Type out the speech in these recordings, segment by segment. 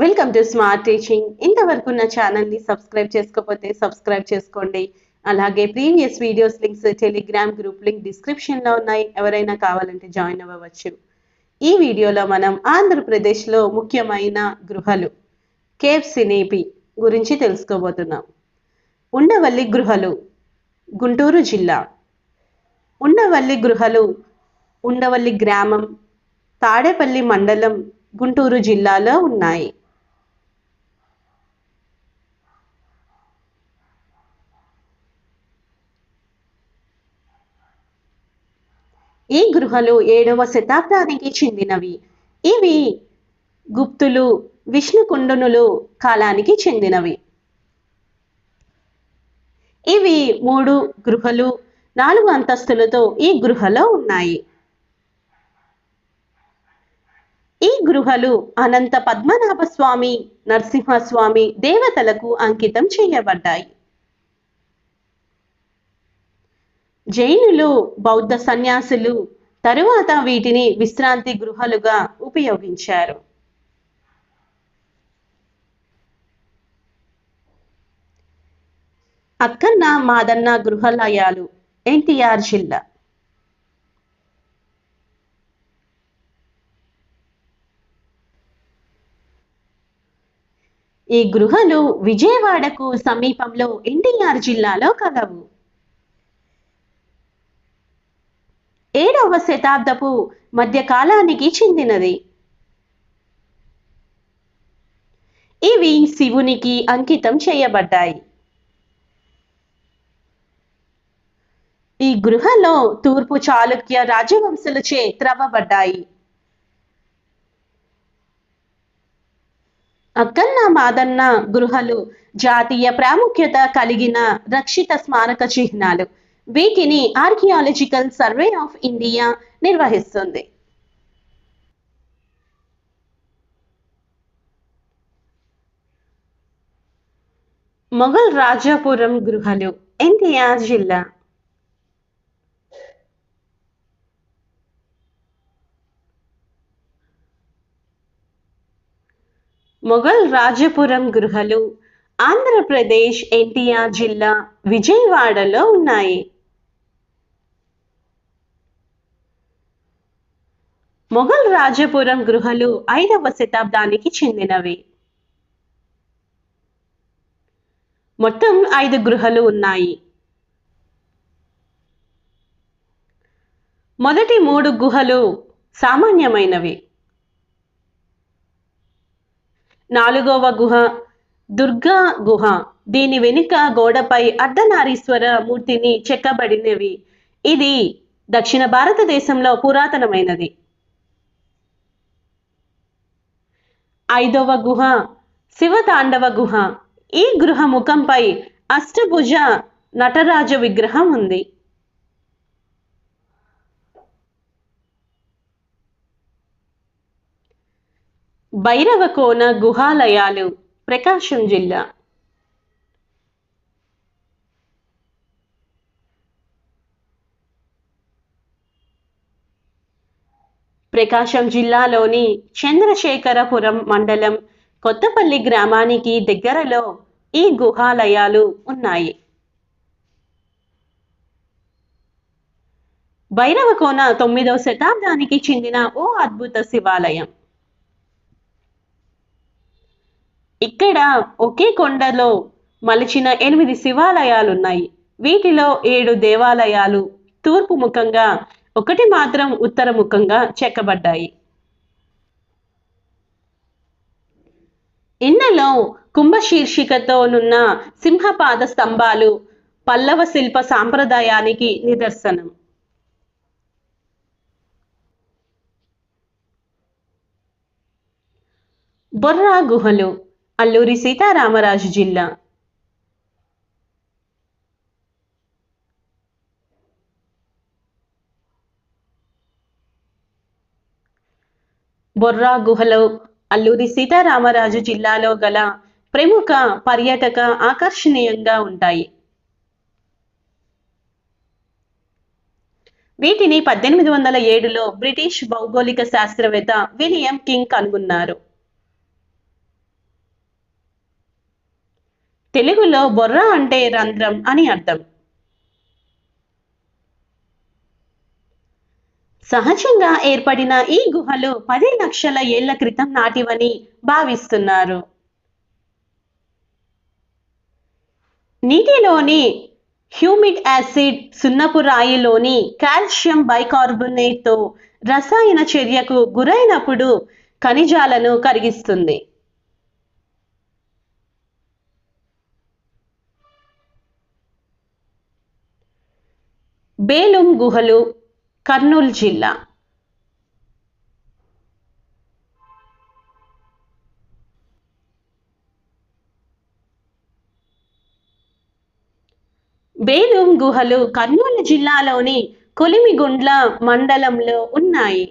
Welcome to smart teaching ఇంతవరకు ఉన్న ఛానల్ని సబ్స్క్రైబ్ చేసుకోకపోతే సబ్స్క్రైబ్ చేసుకోండి. అలాగే previous videos links telegram group link డిస్క్రిప్షన్లో ఉన్నాయి. ఎవరైనా కావాలంటే జాయిన్ అవ్వవచ్చు. ఈ వీడియోలో మనం ఆంధ్రప్రదేశ్లో ముఖ్యమైన గృహలు కేఫ్ సినేపి గురించి తెలుసుకోబోతున్నాం. ఉండవల్లి గృహలు గుంటూరు జిల్లా. ఉండవల్లి గృహలు ఉండవల్లి గ్రామం తాడేపల్లి మండలం గుంటూరు జిల్లాలో ఉన్నాయి. ఈ గృహలు ఏడవ శతాబ్దానికి చెందినవి. ఇవి గుప్తులు విష్ణుకుండునులు కాలానికి చెందినవి. ఇవి మూడు గృహలు నాలుగు అంతస్తులతో ఈ గృహలో ఉన్నాయి. ఈ గృహలు అనంత పద్మనాభ స్వామి నరసింహస్వామి దేవతలకు అంకితం చేయబడ్డాయి. జైనులు బౌద్ధ సన్యాసులు తరువాత వీటిని విశ్రాంతి గృహలుగా ఉపయోగించారు. అక్కన్న మాదన్న గృహాలయాలు ఎన్టీఆర్ జిల్లా. ఈ గృహలు విజయవాడకు సమీపంలో ఎన్టీఆర్ జిల్లాలో కలవు. ఏడవ శతాబ్దపు మధ్యకాలానికి చెందినది. ఇవి శివునికి అంకితం చేయబడ్డాయి. ఈ గృహలో తూర్పు చాళుక్య రాజవంశులచే త్రవ్వబడ్డాయి. అక్కన్న మాదన్న గృహలు జాతీయ ప్రాముఖ్యత కలిగిన రక్షిత స్మారక చిహ్నాలు. వీటిని ఆర్కియాలజికల్ సర్వే ఆఫ్ ఇండియా నిర్వహిస్తుంది. మొఘల్ రాజాపురం గృహలు ఎన్టీఆర్ జిల్లా. మొఘల్ రాజపురం గృహలు ఆంధ్రప్రదేశ్ ఎన్టీఆర్ జిల్లా విజయవాడలో ఉన్నాయి. మొఘల్ రాజపురం గృహలు ఐదవ శతాబ్దానికి చెందినవి. మొత్తం ఐదు గృహలు ఉన్నాయి. మొదటి మూడు గుహలు సామాన్యమైనవి. నాలుగవ గుహ దుర్గా గుహ. దీని వెనుక గోడపై అర్ధనారీశ్వర మూర్తిని చెక్కబడినవి. ఇది దక్షిణ భారతదేశంలో పురాతనమైనది. ఐదవ గుహ శివతాండవ గుహ. ఈ గృహ ముఖంపై అష్టభుజ నటరాజ విగ్రహం ఉంది. భైరవకోన గుహాలయాలు ప్రకాశం జిల్లా. ప్రకాశం జిల్లాలోని చంద్రశేఖరపురం మండలం కొత్తపల్లి గ్రామానికి దగ్గరలో ఈ గుహాలయాలు ఉన్నాయి. భైరవకోన తొమ్మిదవ శతాబ్దానికి చెందిన ఓ అద్భుత శివాలయం. ఇక్కడ ఒకే కొండలో మలిచిన ఎనిమిది శివాలయాలున్నాయి. వీటిలో ఏడు దేవాలయాలు తూర్పు ముఖంగా ఒకటి మాత్రం ఉత్తరముఖంగా చెక్కబడ్డాయి ఇన్నలో కుంభశీర్షికతోనున్న సింహపాద స్తంభాలు పల్లవ శిల్ప సాంప్రదాయానికి నిదర్శనం. బొర్రా గుహలు అల్లూరి సీతారామరాజు జిల్లా. బొర్రా గుహలో అల్లూరి సీతారామరాజు జిల్లాలో గల ప్రముఖ పర్యాటక ఆకర్షణీయంగా ఉంటాయి. వీటిని పద్దెనిమిది వందల ఏడులో బ్రిటిష్ భౌగోళిక శాస్త్రవేత్త విలియం కింగ్ కనుగొన్నారు. తెలుగులో బొర్రా అంటే రంధ్రం అని అర్థం. సహజంగా ఏర్పడిన ఈ గుహలు పది లక్షల ఏళ్ళ క్రితం నాటివని భావిస్తున్నారు. నీటిలోని హ్యూమిడ్ యాసిడ్ సున్నపు రాయిలోని కాల్షియం బైకార్బోనేట్తో రసాయన చర్యకు గురైనప్పుడు ఖనిజాలను కరిగిస్తుంది. బేలుం గుహలు కర్నూలు జిల్లా. బేలూం గుహలు కర్నూలు జిల్లాలోని కొలిమిగుండ్ల మండలంలో ఉన్నాయి.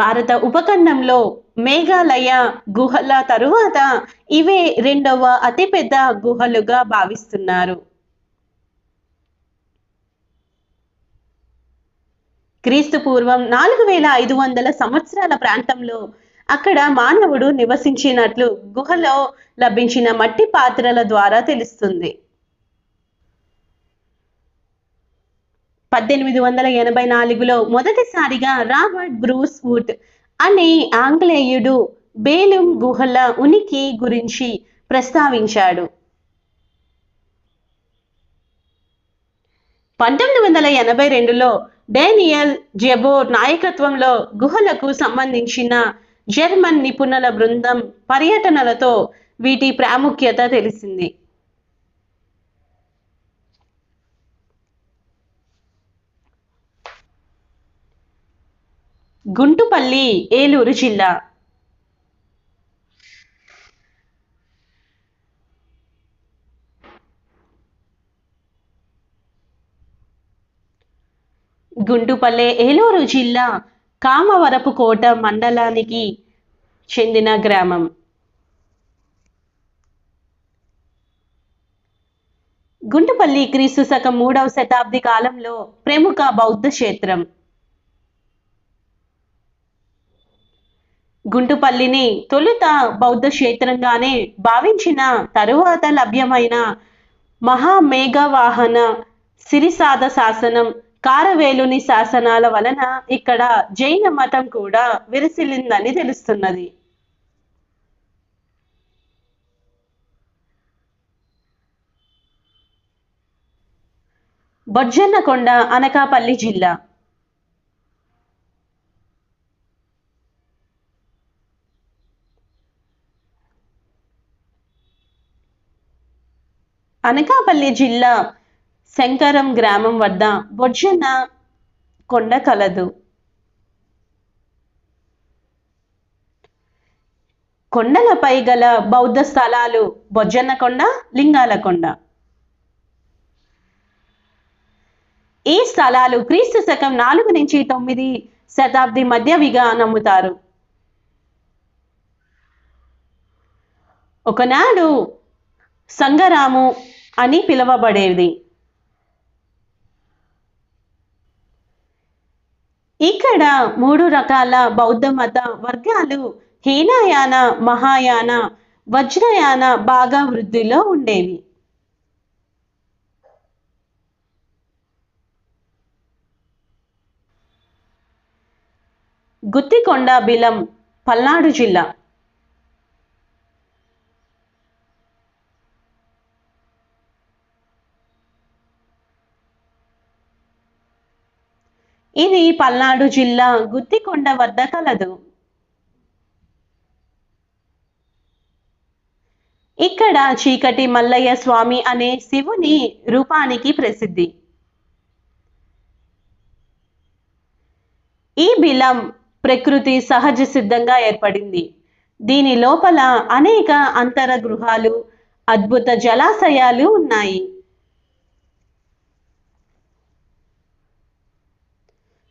భారత ఉపఖండంలో మేఘాలయ గుహల తరువాత ఇవే రెండవ అతిపెద్ద గుహలుగా భావిస్తున్నారు. క్రీస్తు పూర్వం నాలుగు వేల ఐదు వందల సంవత్సరాల ప్రాంతంలో అక్కడ మానవుడు నివసించినట్లు గుహలో లభించిన మట్టి పాత్రల ద్వారా తెలుస్తుంది. పద్దెనిమిది వందల ఎనభై నాలుగులో మొదటిసారిగా రాబర్ట్ బ్రూస్ వుడ్ అనే ఆంగ్లేయుడు బేలుం గుహల ఉనికి గురించి ప్రస్తావించాడు. పంతొమ్మిది వందల ఎనభై రెండులో డేనియల్ జెబోర్ నాయకత్వంలో గుహలకు సంబంధించిన జర్మన్ నిపుణుల బృందం పర్యటనలతో వీటి ప్రాముఖ్యత తెలిసింది. గుంటుపల్లి ఏలూరు జిల్లా. గుంటుపల్లె ఏలూరు జిల్లా కామవరపుకోట మండలానికి చెందిన గ్రామం. గుంటుపల్లి క్రీస్తు శకం మూడవ శతాబ్ది కాలంలో ప్రముఖ బౌద్ధ క్షేత్రం. గుంటుపల్లిని తొలుత బౌద్ధ క్షేత్రంగానే భావించిన తరువాత లభ్యమైన మహామేఘవాహన సిరిసాద శాసనం కారవేలుని శాసనాల వలన ఇక్కడ జైన మతం కూడా విరసిల్లిందని తెలుస్తున్నది. బొజ్జన్నకొండ అనకాపల్లి జిల్లా అనకాపల్లి జిల్లా శంకరం గ్రామం వద్ద బొజ్జన్న కొండ కలదు. కొండలపై గల బౌద్ధ స్థలాలు బొజ్జన్న కొండ లింగాల కొండ. ఈ స్థలాలు క్రీస్తు శకం నాలుగు నుంచి తొమ్మిది శతాబ్ది మధ్యవిగా నమ్ముతారు. ఒకనాడు సంగరాము అని పిలువబడేది. ఇక్కడ మూడు రకాల బౌద్ధ మత వర్గాలు హీనయాన మహాయాన వజ్రయాన బాగా వృద్ధిలో ఉండేవి. గుత్తికొండ బిలం పల్నాడు జిల్లా. ఇది పల్నాడు జిల్లా గుత్తికొండ వద్ద కలదు. ఇక్కడ చీకటి మల్లయ్య స్వామి అనే శివుని రూపానికి ప్రసిద్ధి. ఈ బిలం ప్రకృతి సహజ సిద్ధంగా ఏర్పడింది. దీని లోపల అనేక అంతర గృహాలు అద్భుత జలాశయాలు ఉన్నాయి.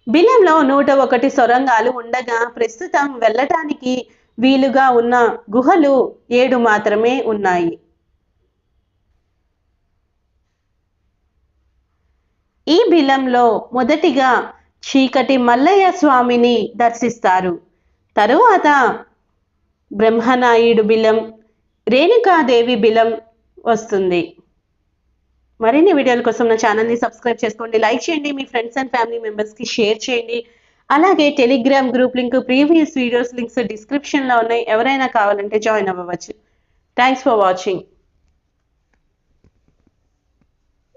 బిలంలో నూట ఒకటి సొరంగాలు ఉండగా ప్రస్తుతం వెళ్ళటానికి వీలుగా ఉన్న గుహలు ఏడు మాత్రమే ఉన్నాయి. ఈ బిలంలో మొదటిగా చీకటి మల్లయ్య స్వామిని దర్శిస్తారు. తరువాత బ్రహ్మనాయుడు బిలం రేణుకాదేవి బిలం వస్తుంది. మరిన్ని వీడియోల కోసం నా ఛానల్ని సబ్స్క్రైబ్ చేసుకోండి. లైక్ చేయండి మీ ఫ్రెండ్స్ అండ్ ఫ్యామిలీ మెంబర్స్కి షేర్ చేయండి. అలాగే telegram group link previous videos links డిస్క్రిప్షన్లో ఉన్నాయి. ఎవరైనా కావాలంటే జాయిన్ అవ్వవచ్చు థ్యాంక్స్ ఫర్ వాచింగ్.